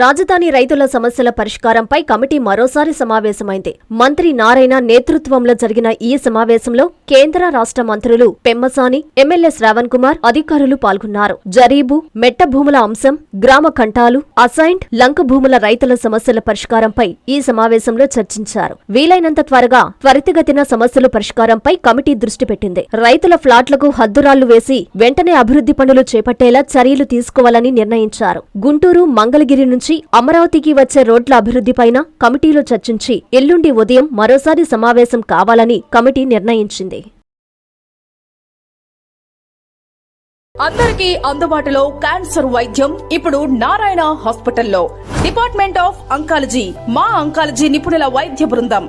రాజధాని రైతుల సమస్యల పరిష్కారంపై కమిటీ మరోసారి సమావేశమైంది. మంత్రి నారాయణ నేతృత్వంలో జరిగిన ఈ సమావేశంలో కేంద్ర రాష్ట్ర మంత్రులు పెమ్మసాని ఎమ్మెల్యే శ్రావణ్ కుమార్ అధికారులు పాల్గొన్నారు. జరీబు మెట్ట భూముల అంశం గ్రామ కంటాలు అసైన్డ్ లంక భూముల రైతుల సమస్యల పరిష్కారంపై ఈ సమావేశంలో చర్చించారు. వీలైనంత త్వరగా త్వరితగతిన సమస్యల పరిష్కారంపై కమిటీ దృష్టి పెట్టింది. రైతుల ఫ్లాట్లకు హద్దురాళ్ళు వేసి వెంటనే అభివృద్ధి పనులు చేపట్టేలా చర్యలు తీసుకోవాలని నిర్ణయించారు. గుంటూరు మంగళగిరి నుంచి అమరావతికి వచ్చే రోడ్ల అభివృద్ధిపైన కమిటీలో చర్చించి ఎల్లుండి ఉదయం మరోసారి సమావేశం కావాలని కమిటీ నిర్ణయించింది. అందరికీ అందుబాటులో క్యాన్సర్ వైద్యం ఇప్పుడు నారాయణ హాస్పిటల్లో. డిపార్ట్మెంట్ ఆఫ్ అంకాలజీ మా అంకాలజీ నిపుణుల వైద్య బృందం.